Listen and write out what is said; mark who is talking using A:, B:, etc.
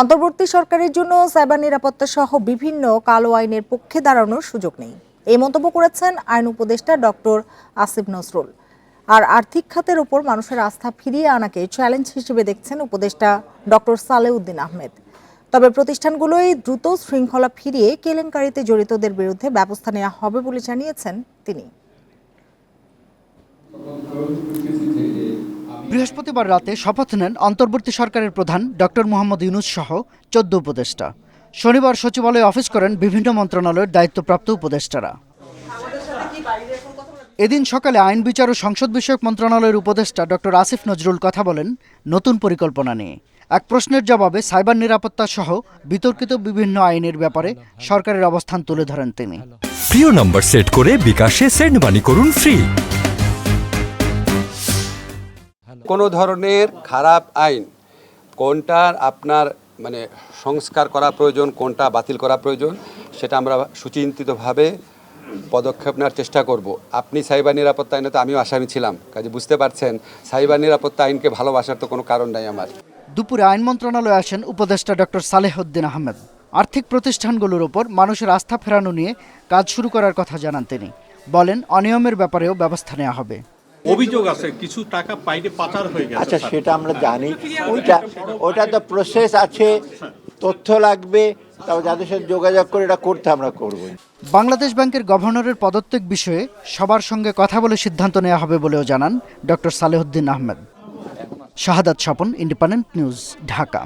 A: অন্তর্বর্তী সরকারের জন্য সাইবার নিরাপত্তা সহ বিভিন্ন কালো আইনের পক্ষে দাঁড়ানোর সুযোগ নেই। এই মন্তব্য করেছেন আইন উপদেষ্টা ডক্টর আসিফ নজরুল। আর আর্থিক খাতের ওপর মানুষের আস্থা ফিরিয়ে আনাকে চ্যালেঞ্জ হিসেবে দেখছেন উপদেষ্টা ডক্টর সালেউদ্দিন আহমেদ। তবে প্রতিষ্ঠানগুলোই দ্রুত শৃঙ্খলা ফিরিয়ে কেলেঙ্কারিতে জড়িতদের বিরুদ্ধে ব্যবস্থা নেওয়া হবে বলে জানিয়েছেন তিনি।
B: বৃহস্পতিবার রাতে শপথ নেন অন্তর্বর্তী সরকারের প্রধান ডক্টর মোহাম্মদ ইউনুস সহ চোদ্দ উপদেষ্টা। শনিবার সচিবালয়ে অফিস করেন বিভিন্ন মন্ত্রণালয়ের দায়িত্বপ্রাপ্ত উপদেষ্টারা। এদিন সকালে আইন বিচার ও সংসদ বিষয়ক মন্ত্রণালয়ের উপদেষ্টা ডক্টর আসিফ নজরুল কথা বলেন নতুন পরিকল্পনা নিয়ে। এক প্রশ্নের জবাবে সাইবার নিরাপত্তা সহ বিতর্কিত বিভিন্ন আইনের ব্যাপারে সরকারের অবস্থান তুলে ধরেন তিনি।
C: প্রিয় নম্বর সেট করে বিকাশে সেন্ড মানি করুন ফ্রি।
D: কোনো ধরনের খারাপ আইন কোনটার আপনার মানে সংস্কার করা প্রয়োজন, কোনটা বাতিল করা প্রয়োজন, সেটা আমরা সুচিন্তিতভাবে পদক্ষেপ নেওয়ার চেষ্টা করব। আপনি সাইবার নিরাপত্তা আইনে তো আমিও আসামি ছিলাম, কাজে বুঝতে পারছেন, সাইবার নিরাপত্তা আইনকে ভালোবাসার তো কোনো কারণ নাই আমার।
B: দুপুরে আইন মন্ত্রণালয়ে আসেন উপদেষ্টা ডক্টর সালেহউদ্দিন আহমেদ। আর্থিক প্রতিষ্ঠানগুলোর ওপর মানুষের আস্থা ফেরানো নিয়ে কাজ শুরু করার কথা জানান তিনি। বলেন, অনিয়মের ব্যাপারেও ব্যবস্থা নেওয়া হবে।
E: অভিযোগ আছে কিছু টাকা বাইরে পাচার হয়ে গেছে
F: আচ্ছা সেটা আমরা জানি। ওইটা ওটা তো প্রসেস আছে তথ্য লাগবে তাও যাদের সাথে যোগাযোগ করে এটা করতে আমরা করব
B: বাংলাদেশ ব্যাংকের গভর্নরের পদত্যাগ বিষয়ে সবার সঙ্গে কথা বলে সিদ্ধান্ত নেওয়া হবে বলেও জানান doctor Salehuddin Ahmed. Shahadat Swapan Independent News Dhaka.